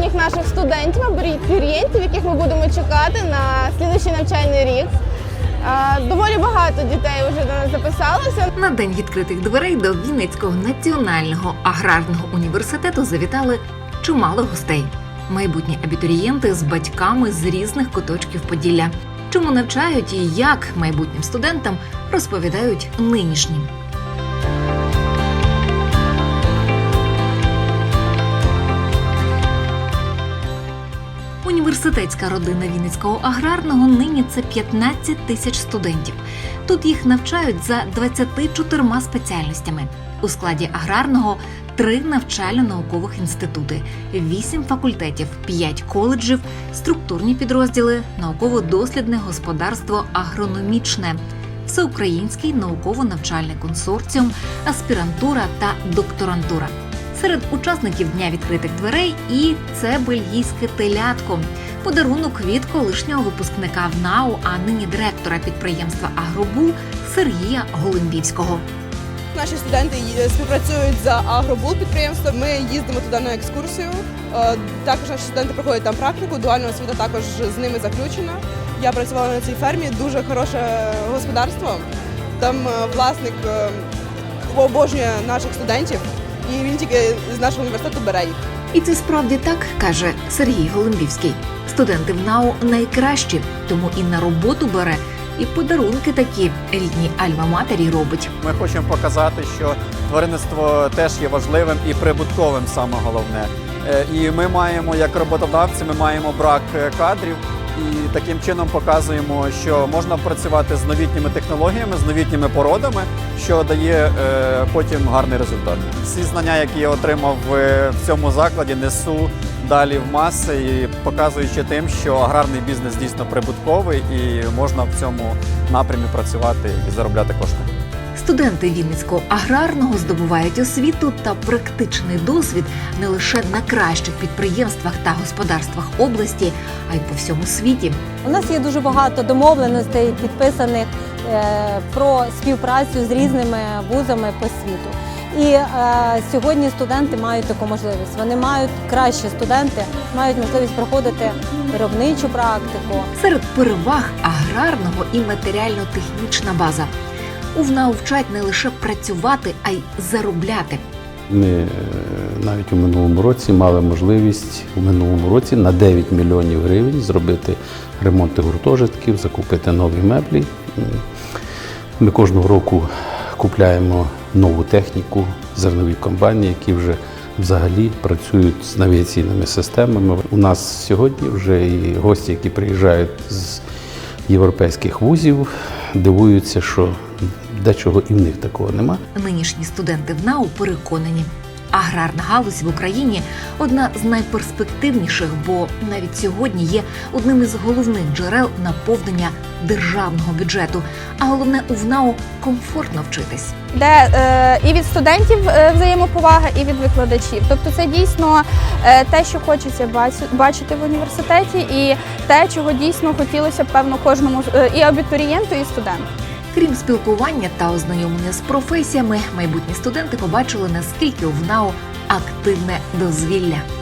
майбутніх наших студентів, абітурієнтів, яких ми будемо чекати на слідуючий навчальний рік. Доволі багато дітей вже до нас записалося. На день відкритих дверей до Вінницького національного аграрного університету завітали чимало гостей. Майбутні абітурієнти з батьками з різних куточків Поділля. Чому навчають і як майбутнім студентам розповідають нинішнім. Університетська родина Вінницького аграрного нині це 15 тисяч студентів. Тут їх навчають за 24 спеціальностями. У складі аграрного три навчально-наукових інститути, вісім факультетів, п'ять коледжів, структурні підрозділи, науково-дослідне господарство агрономічне, всеукраїнський науково-навчальний консорціум, аспірантура та докторантура. Серед учасників дня відкритих дверей і це бельгійське телятко. Подарунок від колишнього випускника ВНАУ, а нині директора підприємства Агробул Сергія Голимбівського. Наші студенти співпрацюють за Агробул підприємством. Ми їздимо туди на екскурсію. Е, Також наші студенти проходять там практику. Дуальна освіта також з ними заключена. Я працювала на цій фермі. Дуже хороше господарство. Там е, власник е, обожнює наших студентів, і він тільки з нашого університету бере їх. І це справді так каже Сергій Голимбівський. Студенти ВНАУ найкращі, тому і на роботу бере, і подарунки такі рідній альма-матері робить. Ми хочемо показати, що тваринництво теж є важливим і прибутковим, саме головне. Е, І ми маємо, як роботодавці, ми маємо брак е, кадрів. І таким чином показуємо, що можна працювати з новітніми технологіями, з новітніми породами, що дає е, потім гарний результат. Всі знання, які я отримав е, в цьому закладі, несу далі в маси і показуючи тим, що аграрний бізнес дійсно прибутковий і можна в цьому напрямі працювати і заробляти кошти. Студенти Вінницького аграрного здобувають освіту та практичний досвід не лише на кращих підприємствах та господарствах області, а й по всьому світі. У нас є дуже багато домовленостей, підписаних е, про співпрацю з різними вузами по світу. І е, сьогодні студенти мають таку можливість. Вони мають кращі студенти, мають можливість проходити виробничу практику, Серед переваг аграрного і матеріально-технічна база. У ВНАУ вчать не лише працювати, а й заробляти. Ми е, навіть у минулому році мали можливість у минулому році на 9 мільйонів гривень зробити ремонти гуртожитків, закупити нові меблі. Ми кожного року купляємо нову техніку, зернові компанії, які вже взагалі працюють з навігаційними системами. У нас сьогодні вже і гості, які приїжджають з європейських вузів, дивуються, що дечого і в них такого нема. Нинішні студенти ВНАУ переконані. Аграрна галузь в Україні одна з найперспективніших, бо навіть сьогодні є одним із головних джерел наповнення державного бюджету. А головне у ВНАУ комфортно вчитись. де е, і від студентів е, взаємоповага, і від викладачів. Тобто це дійсно е, те, що хочеться бачи- бачити в університеті, і те, чого дійсно хотілося б певно кожному е, і абітурієнту, і студенту. Крім спілкування та ознайомлення з професіями, майбутні студенти побачили наскільки у НАУ активне дозвілля.